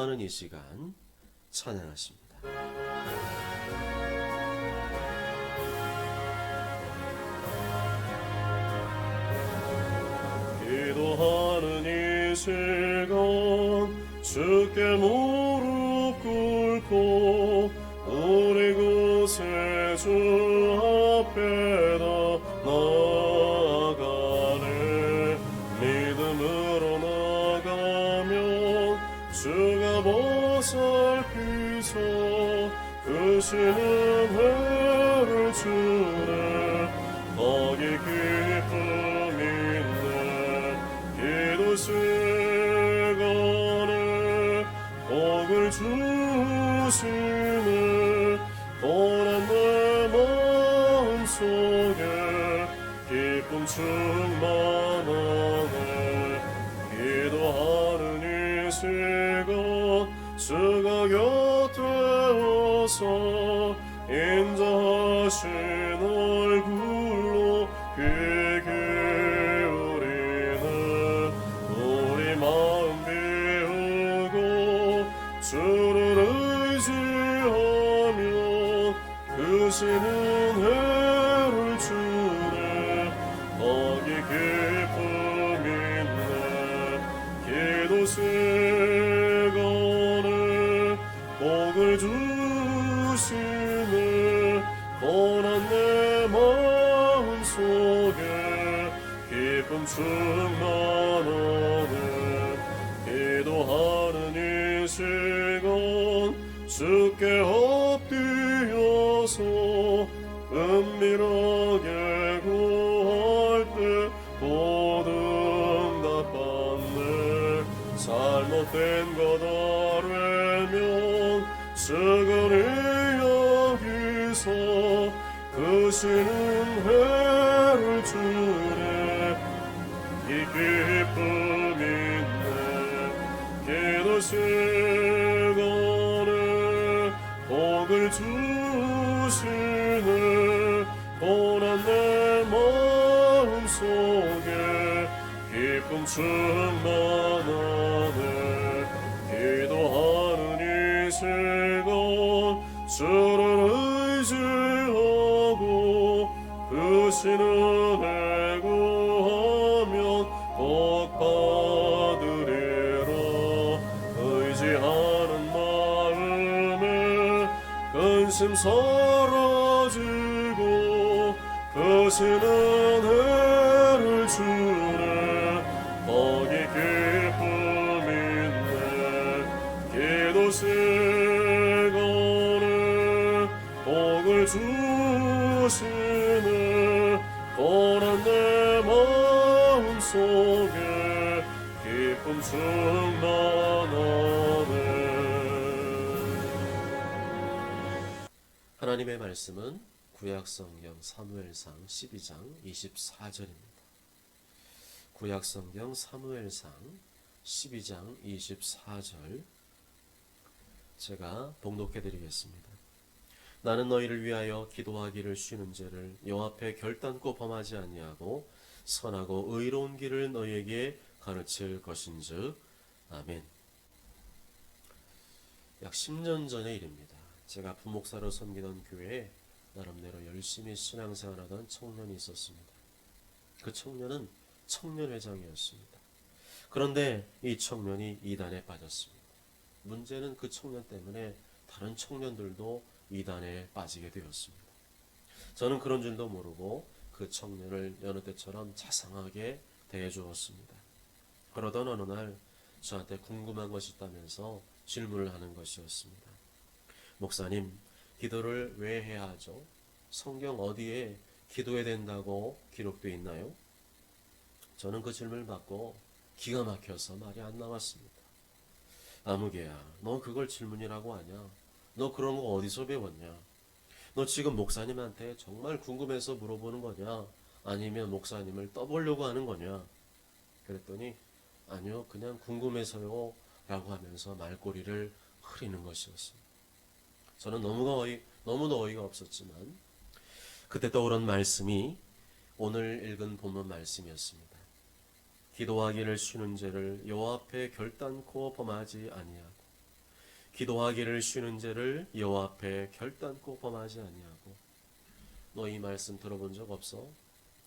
하는 이 시간 찬양하십니다. 기도하는 이 시간 주께 무릎 꿇고 우리 구세주 앞에 그시는 해를 주네. 거기 기쁨 있네. 기도 시간에 복을 주시네. 보란 내 마음속에 기쁨 충만하네. 기도하는 이 시간 오서 인자하 시간에 복을 주시네 고난 내 마음속에 기쁨 충만하네 기도하는 이 시간 주를 의지하고 그시는 애구 사라지고 그시는 말씀은 구약성경 사무엘상 12장 24절입니다. 구약성경 사무엘상 12장 24절 제가 봉독해 드리겠습니다. 나는 너희를 위하여 기도하기를 쉬는 죄를 여 앞에 결단코 범하지 아니하고 선하고 의로운 길을 너희에게 가르칠 것인즉 아멘. 약 10년 전의 일입니다. 제가 부목사로 섬기던 교회에 나름대로 열심히 신앙생활하던 청년이 있었습니다. 그 청년은 청년회장이었습니다. 그런데 이 청년이 이단에 빠졌습니다. 문제는 그 청년 때문에 다른 청년들도 이단에 빠지게 되었습니다. 저는 그런 줄도 모르고 그 청년을 여느 때처럼 자상하게 대해주었습니다. 그러던 어느 날 저한테 궁금한 것이 있다면서 질문을 하는 것이었습니다. 목사님, 기도를 왜 해야 하죠? 성경 어디에 기도해야 된다고 기록되어 있나요? 저는 그 질문을 받고 기가 막혀서 말이 안 나왔습니다. 아무개야, 너 그걸 질문이라고 하냐? 너 그런 거 어디서 배웠냐? 너 지금 목사님한테 정말 궁금해서 물어보는 거냐? 아니면 목사님을 떠보려고 하는 거냐? 그랬더니 아니요, 그냥 궁금해서요. 라고 하면서 말꼬리를 흐리는 것이었습니다. 저는 너무가 어이, 너무도 어이가 없었지만 그때 떠오른 말씀이 오늘 읽은 본문 말씀이었습니다. 기도하기를 쉬는 죄를 여호와 앞에 결단코 범하지 아니하고 기도하기를 쉬는 죄를 여호와 앞에 결단코 범하지 아니하고 너 이 말씀 들어본 적 없어?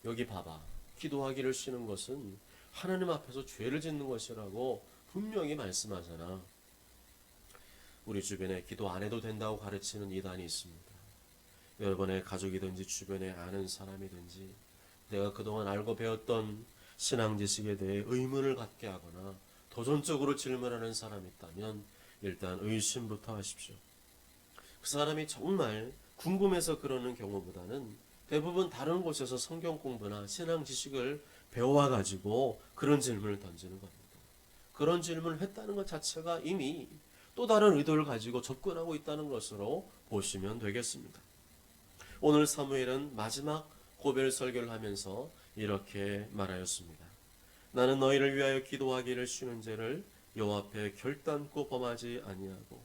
여기 봐봐. 기도하기를 쉬는 것은 하나님 앞에서 죄를 짓는 것이라고 분명히 말씀하잖아. 우리 주변에 기도 안 해도 된다고 가르치는 이단이 있습니다. 여러분의 가족이든지 주변에 아는 사람이든지 내가 그동안 알고 배웠던 신앙 지식에 대해 의문을 갖게 하거나 도전적으로 질문하는 사람이 있다면 일단 의심부터 하십시오. 그 사람이 정말 궁금해서 그러는 경우보다는 대부분 다른 곳에서 성경 공부나 신앙 지식을 배워와 가지고 그런 질문을 던지는 겁니다. 그런 질문을 했다는 것 자체가 이미 또 다른 의도를 가지고 접근하고 있다는 것으로 보시면 되겠습니다. 오늘 사무엘은 마지막 고별 설교를 하면서 이렇게 말하였습니다. 나는 너희를 위하여 기도하기를 쉬는 죄를 여호와 앞에 결단코 범하지 아니하고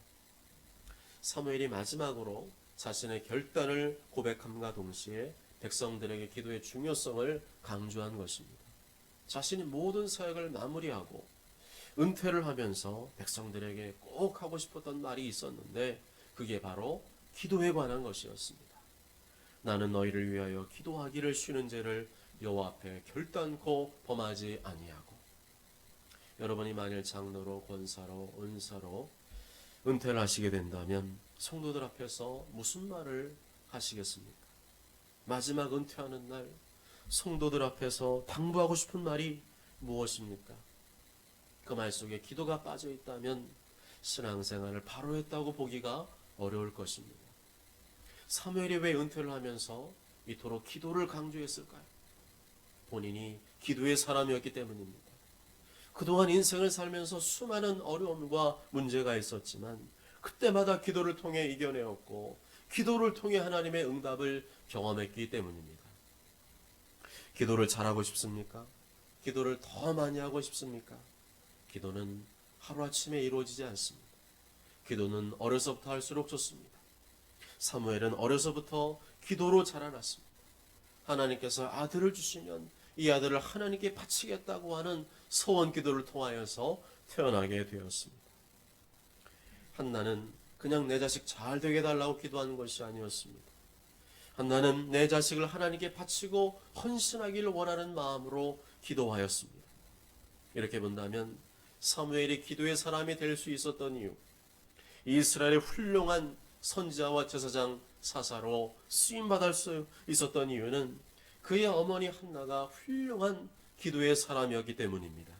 사무엘이 마지막으로 자신의 결단을 고백함과 동시에 백성들에게 기도의 중요성을 강조한 것입니다. 자신이 모든 사역을 마무리하고 은퇴를 하면서 백성들에게 꼭 하고 싶었던 말이 있었는데 그게 바로 기도에 관한 것이었습니다. 나는 너희를 위하여 기도하기를 쉬는 죄를 여호와 앞에 결단코 범하지 아니하고 여러분이 만일 장로로 권사로 은사로 은퇴를 하시게 된다면 성도들 앞에서 무슨 말을 하시겠습니까? 마지막 은퇴하는 날 성도들 앞에서 당부하고 싶은 말이 무엇입니까? 그 말 속에 기도가 빠져 있다면 신앙생활을 바로 했다고 보기가 어려울 것입니다. 사무엘이 왜 은퇴를 하면서 이토록 기도를 강조했을까요? 본인이 기도의 사람이었기 때문입니다. 그동안 인생을 살면서 수많은 어려움과 문제가 있었지만 그때마다 기도를 통해 이겨내었고 기도를 통해 하나님의 응답을 경험했기 때문입니다. 기도를 잘하고 싶습니까? 기도를 더 많이 하고 싶습니까? 기도는 하루아침에 이루어지지 않습니다. 기도는 어려서부터 할수록 좋습니다. 사무엘은 어려서부터 기도로 자라났습니다. 하나님께서 아들을 주시면 이 아들을 하나님께 바치겠다고 하는 소원 기도를 통하여서 태어나게 되었습니다. 한나는 그냥 내 자식 잘 되게 달라고 기도하는 것이 아니었습니다. 한나는 내 자식을 하나님께 바치고 헌신하기를 원하는 마음으로 기도하였습니다. 이렇게 본다면 사무엘이 기도의 사람이 될 수 있었던 이유, 이스라엘의 훌륭한 선지자와 제사장 사사로 쓰임 받을 수 있었던 이유는 그의 어머니 한나가 훌륭한 기도의 사람이었기 때문입니다.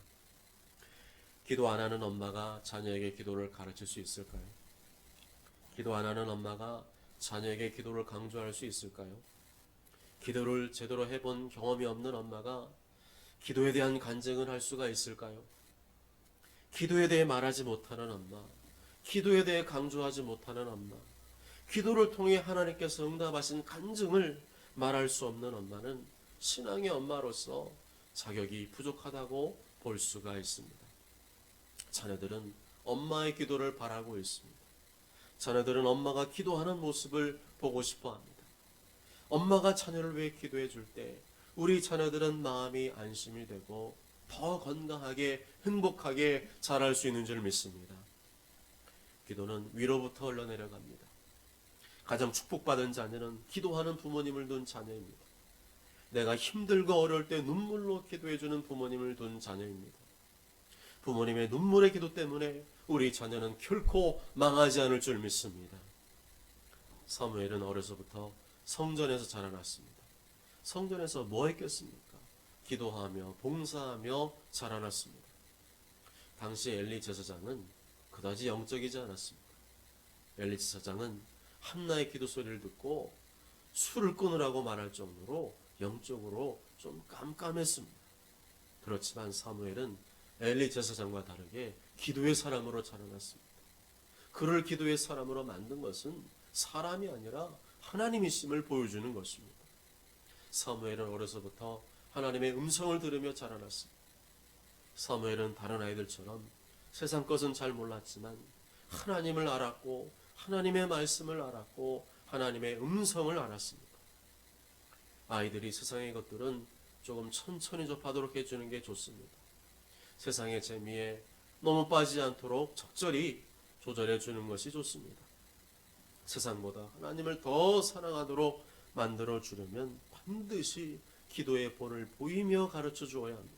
기도 안 하는 엄마가 자녀에게 기도를 가르칠 수 있을까요? 기도 안 하는 엄마가 자녀에게 기도를 강조할 수 있을까요? 기도를 제대로 해본 경험이 없는 엄마가 기도에 대한 간증을 할 수가 있을까요? 기도에 대해 말하지 못하는 엄마, 기도에 대해 강조하지 못하는 엄마, 기도를 통해 하나님께서 응답하신 간증을 말할 수 없는 엄마는 신앙의 엄마로서 자격이 부족하다고 볼 수가 있습니다. 자녀들은 엄마의 기도를 바라고 있습니다. 자녀들은 엄마가 기도하는 모습을 보고 싶어 합니다. 엄마가 자녀를 위해 기도해 줄 때 우리 자녀들은 마음이 안심이 되고 더 건강하게 행복하게 자랄 수 있는 줄 믿습니다. 기도는 위로부터 흘러내려갑니다. 가장 축복받은 자녀는 기도하는 부모님을 둔 자녀입니다. 내가 힘들고 어려울 때 눈물로 기도해주는 부모님을 둔 자녀입니다. 부모님의 눈물의 기도 때문에 우리 자녀는 결코 망하지 않을 줄 믿습니다. 사무엘은 어려서부터 성전에서 자라났습니다. 성전에서 뭐 했겠습니까? 기도하며 봉사하며 자라났습니다. 당시 엘리 제사장은 그다지 영적이지 않았습니다. 엘리 제사장은 한나의 기도 소리를 듣고 술을 끊으라고 말할 정도로 영적으로 좀 깜깜했습니다. 그렇지만 사무엘은 엘리 제사장과 다르게 기도의 사람으로 자라났습니다. 그를 기도의 사람으로 만든 것은 사람이 아니라 하나님이심을 보여주는 것입니다. 사무엘은 어려서부터 하나님의 음성을 들으며 자라났습니다. 사무엘은 다른 아이들처럼 세상 것은 잘 몰랐지만 하나님을 알았고 하나님의 말씀을 알았고 하나님의 음성을 알았습니다. 아이들이 세상의 것들은 조금 천천히 접하도록 해주는 게 좋습니다. 세상의 재미에 너무 빠지지 않도록 적절히 조절해 주는 것이 좋습니다. 세상보다 하나님을 더 사랑하도록 만들어 주려면 반드시 기도의 본을 보이며 가르쳐 주어야 합니다.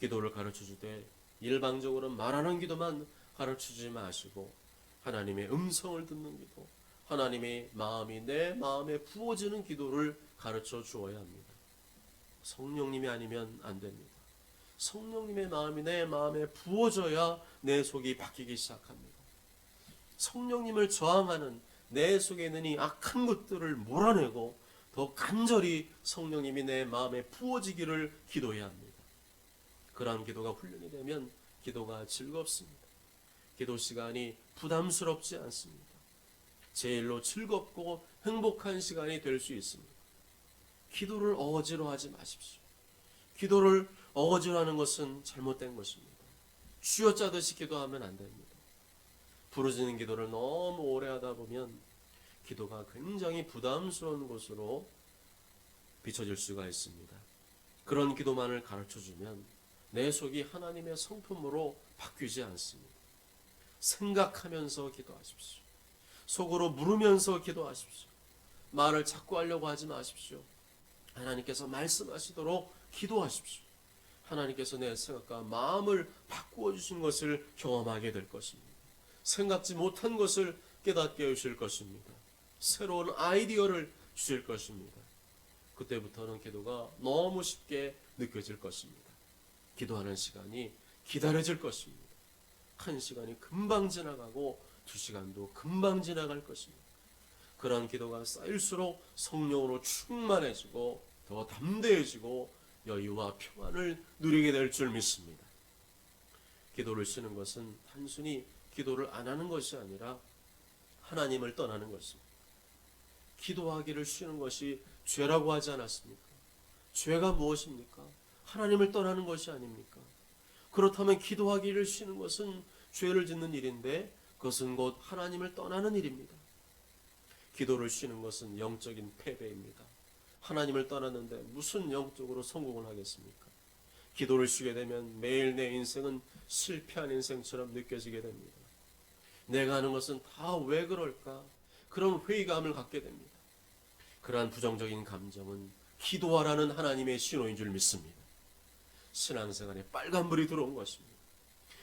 기도를 가르쳐 주되 일방적으로 말하는 기도만 가르쳐 주지 마시고 하나님의 음성을 듣는 기도, 하나님의 마음이 내 마음에 부어지는 기도를 가르쳐 주어야 합니다. 성령님이 아니면 안 됩니다. 성령님의 마음이 내 마음에 부어져야 내 속이 바뀌기 시작합니다. 성령님을 저항하는 내 속에 있는 이 악한 것들을 몰아내고 더 간절히 성령님이 내 마음에 부어지기를 기도해야 합니다. 그러한 기도가 훈련이 되면 기도가 즐겁습니다. 기도 시간이 부담스럽지 않습니다. 제일로 즐겁고 행복한 시간이 될 수 있습니다. 기도를 어거지로 하지 마십시오. 기도를 어거지로 하는 것은 잘못된 것입니다. 쥐어짜듯이 기도하면 안 됩니다. 부르짖는 기도를 너무 오래 하다 보면 기도가 굉장히 부담스러운 것으로 비춰질 수가 있습니다. 그런 기도만을 가르쳐 주면 내 속이 하나님의 성품으로 바뀌지 않습니다. 생각하면서 기도하십시오. 속으로 물으면서 기도하십시오. 말을 자꾸 하려고 하지 마십시오. 하나님께서 말씀하시도록 기도하십시오. 하나님께서 내 생각과 마음을 바꾸어 주신 것을 경험하게 될 것입니다. 생각지 못한 것을 깨닫게 해주실 것입니다. 새로운 아이디어를 주실 것입니다. 그때부터는 기도가 너무 쉽게 느껴질 것입니다. 기도하는 시간이 기다려질 것입니다. 한 시간이 금방 지나가고 두 시간도 금방 지나갈 것입니다. 그러한 기도가 쌓일수록 성령으로 충만해지고 더 담대해지고 여유와 평안을 누리게 될 줄 믿습니다. 기도를 쓰는 것은 단순히 기도를 안 하는 것이 아니라 하나님을 떠나는 것입니다. 기도하기를 쉬는 것이 죄라고 하지 않았습니까? 죄가 무엇입니까? 하나님을 떠나는 것이 아닙니까? 그렇다면 기도하기를 쉬는 것은 죄를 짓는 일인데 그것은 곧 하나님을 떠나는 일입니다. 기도를 쉬는 것은 영적인 패배입니다. 하나님을 떠났는데 무슨 영적으로 성공을 하겠습니까? 기도를 쉬게 되면 매일 내 인생은 실패한 인생처럼 느껴지게 됩니다. 내가 하는 것은 다 왜 그럴까? 그런 회의감을 갖게 됩니다. 그러한 부정적인 감정은 기도하라는 하나님의 신호인 줄 믿습니다. 신앙생활에 빨간불이 들어온 것입니다.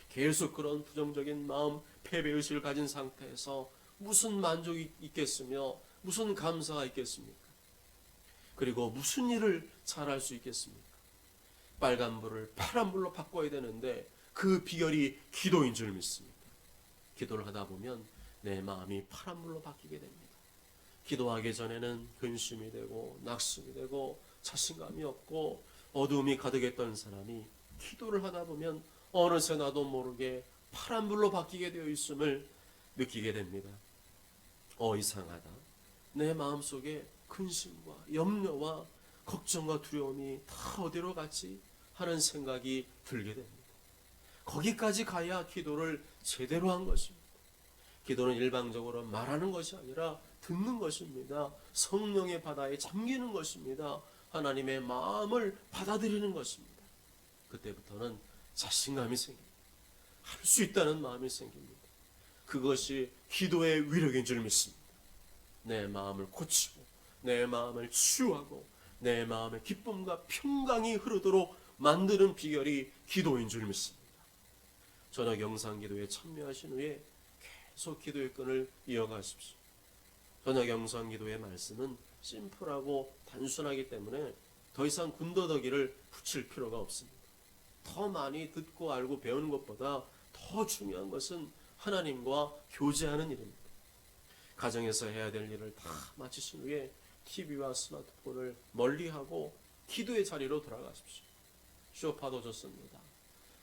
계속 그런 부정적인 마음, 패배의식을 가진 상태에서 무슨 만족이 있겠으며 무슨 감사가 있겠습니까? 그리고 무슨 일을 잘할 수 있겠습니까? 빨간불을 파란불로 바꿔야 되는데 그 비결이 기도인 줄 믿습니다. 기도를 하다 보면 내 마음이 파란불로 바뀌게 됩니다. 기도하기 전에는 근심이 되고 낙심이 되고 자신감이 없고 어두움이 가득했던 사람이 기도를 하다 보면 어느새 나도 모르게 파란불로 바뀌게 되어 있음을 느끼게 됩니다. 어 이상하다. 내 마음속에 근심과 염려와 걱정과 두려움이 다 어디로 갔지 하는 생각이 들게 됩니다. 거기까지 가야 기도를 제대로 한 것입니다. 기도는 일방적으로 말하는 것이 아니라 듣는 것입니다. 성령의 바다에 잠기는 것입니다. 하나님의 마음을 받아들이는 것입니다. 그때부터는 자신감이 생깁니다. 할 수 있다는 마음이 생깁니다. 그것이 기도의 위력인 줄 믿습니다. 내 마음을 고치고 내 마음을 치유하고 내 마음의 기쁨과 평강이 흐르도록 만드는 비결이 기도인 줄 믿습니다. 저녁 영상 기도에 참여하신 후에 계속 기도의 끈을 이어가십시오. 저녁 영상 기도의 말씀은 심플하고 단순하기 때문에 더 이상 군더더기를 붙일 필요가 없습니다. 더 많이 듣고 알고 배우는 것보다 더 중요한 것은 하나님과 교제하는 일입니다. 가정에서 해야 될 일을 다 마치신 후에 TV와 스마트폰을 멀리하고 기도의 자리로 돌아가십시오. 쇼파도 좋습니다.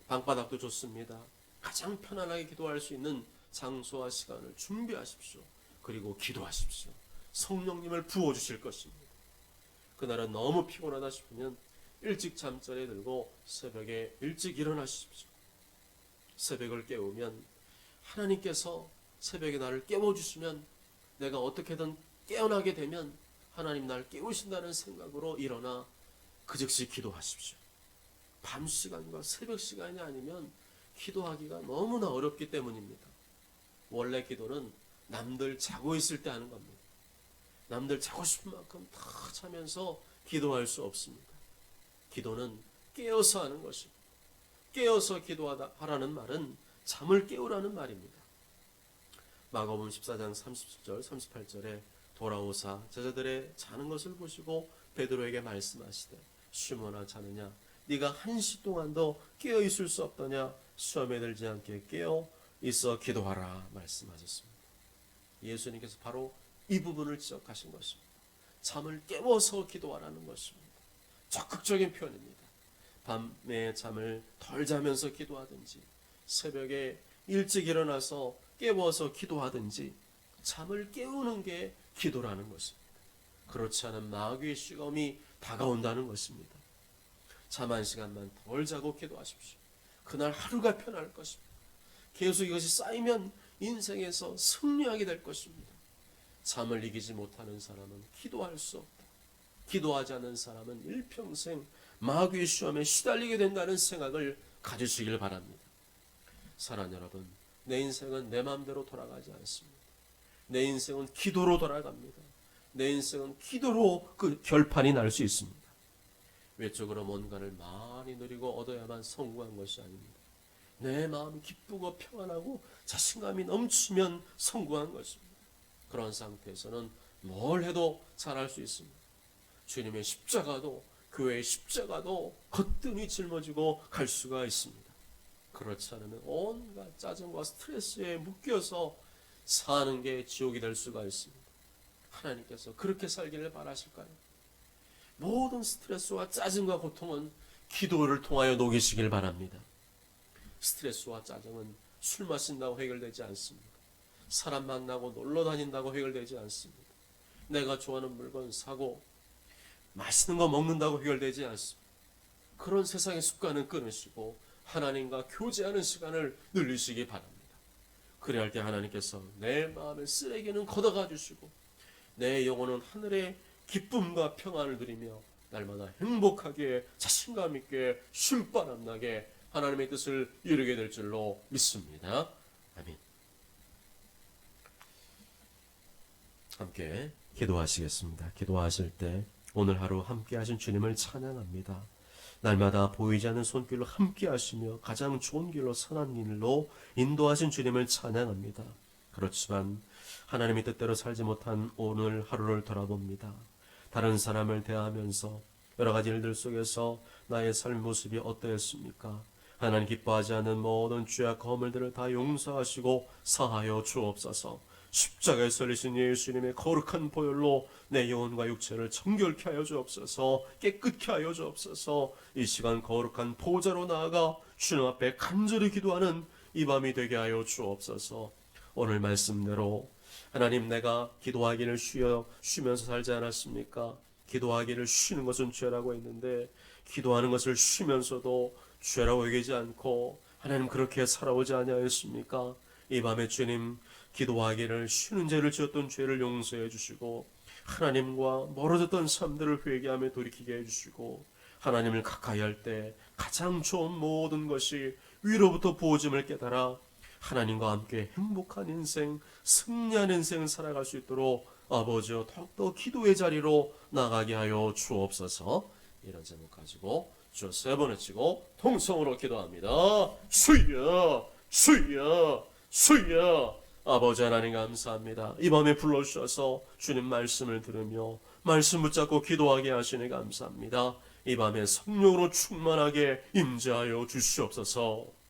방바닥도 좋습니다. 가장 편안하게 기도할 수 있는 장소와 시간을 준비하십시오. 그리고 기도하십시오. 성령님을 부어주실 것입니다. 그날은 너무 피곤하다 싶으면 일찍 잠자리에 들고 새벽에 일찍 일어나십시오. 새벽을 깨우면 하나님께서 새벽에 나를 깨워주시면 내가 어떻게든 깨어나게 되면 하나님 날 깨우신다는 생각으로 일어나 그 즉시 기도하십시오. 밤 시간과 새벽 시간이 아니면 기도하기가 너무나 어렵기 때문입니다. 원래 기도는 남들 자고 있을 때 하는 겁니다. 남들 자고 싶은 만큼 다 자면서 기도할 수 없습니다. 기도는 깨어서 하는 것입니다. 깨어서 기도하다 하라는 말은 잠을 깨우라는 말입니다. 마가복음 14장 37절 38절에 돌아오사 제자들의 자는 것을 보시고 베드로에게 말씀하시되 시몬아 자느냐 네가 한시 동안도 깨어 있을 수 없더냐 수험에 들지 않게 깨어 있어 기도하라 말씀하셨습니다. 예수님께서 바로 이 부분을 지적하신 것입니다. 잠을 깨워서 기도하라는 것입니다. 적극적인 표현입니다. 밤에 잠을 덜 자면서 기도하든지 새벽에 일찍 일어나서 깨워서 기도하든지 잠을 깨우는 게 기도라는 것입니다. 그렇지 않은 마귀의 시험이 다가온다는 것입니다. 잠 한 시간만 덜 자고 기도하십시오. 그날 하루가 편할 것입니다. 계속 이것이 쌓이면 인생에서 승리하게 될 것입니다. 잠을 이기지 못하는 사람은 기도할 수 없다. 기도하지 않는 사람은 일평생 마귀의 시험에 시달리게 된다는 생각을 가지시길 바랍니다. 사랑 여러분, 내 인생은 내 마음대로 돌아가지 않습니다. 내 인생은 기도로 돌아갑니다. 내 인생은 기도로 그 결판이 날 수 있습니다. 외적으로 뭔가를 많이 누리고 얻어야만 성공한 것이 아닙니다. 내 마음이 기쁘고 평안하고 자신감이 넘치면 성공한 것입니다. 그런 상태에서는 뭘 해도 잘할 수 있습니다. 주님의 십자가도 교회의 십자가도 거뜬히 짊어지고 갈 수가 있습니다. 그렇지 않으면 온갖 짜증과 스트레스에 묶여서 사는 게 지옥이 될 수가 있습니다. 하나님께서 그렇게 살기를 바라실까요? 모든 스트레스와 짜증과 고통은 기도를 통하여 녹이시길 바랍니다. 스트레스와 짜증은 술 마신다고 해결되지 않습니다. 사람 만나고 놀러 다닌다고 해결되지 않습니다. 내가 좋아하는 물건 사고 맛있는 거 먹는다고 해결되지 않습니다. 그런 세상의 습관은 끊으시고 하나님과 교제하는 시간을 늘리시기 바랍니다. 그래야 할 때 하나님께서 내 마음의 쓰레기는 걷어가 주시고 내 영혼은 하늘의 기쁨과 평안을 누리며 날마다 행복하게 자신감 있게 쉴바람 나게 하나님의 뜻을 이루게 될 줄로 믿습니다. 아멘. 함께 기도하시겠습니다. 기도하실 때 오늘 하루 함께 하신 주님을 찬양합니다. 날마다 보이지 않는 손길로 함께 하시며 가장 좋은 길로 선한 길로 인도하신 주님을 찬양합니다. 그렇지만 하나님의 뜻대로 살지 못한 오늘 하루를 돌아봅니다. 다른 사람을 대하면서 여러 가지 일들 속에서 나의 삶 모습이 어떠했습니까? 하나님 기뻐하지 않는 모든 죄악 거물들을 다 용서하시고 사하여 주옵소서. 십자가에 설리신 예수님의 거룩한 보혈로 내 영혼과 육체를 정결케 하여 주옵소서 깨끗케 하여 주옵소서 이 시간 거룩한 보좌로 나아가 주님 앞에 간절히 기도하는 이 밤이 되게 하여 주옵소서 오늘 말씀대로 하나님 내가 기도하기를 쉬어 쉬면서 살지 않았습니까? 기도하기를 쉬는 것은 죄라고 했는데 기도하는 것을 쉬면서도 죄라고 여기지 않고 하나님 그렇게 살아오지 아니하였습니까? 이 밤에 주님 기도하기를 쉬는 죄를 지었던 죄를 용서해 주시고 하나님과 멀어졌던 삶들을 회개하며 돌이키게 해 주시고 하나님을 가까이 할 때 가장 좋은 모든 것이 위로부터 부어짐을 깨달아 하나님과 함께 행복한 인생, 승리한 인생을 살아갈 수 있도록 아버지여 더욱더 기도의 자리로 나가게 하여 주옵소서 이런 제목 가지고 주세 번을 치고 통성으로 기도합니다. 수여, 수여, 수여. 아버지 하나님 감사합니다. 이 밤에 불러주셔서 주님 말씀을 들으며 말씀 붙잡고 기도하게 하시니 감사합니다. 이 밤에 성령으로 충만하게 임재하여 주시옵소서.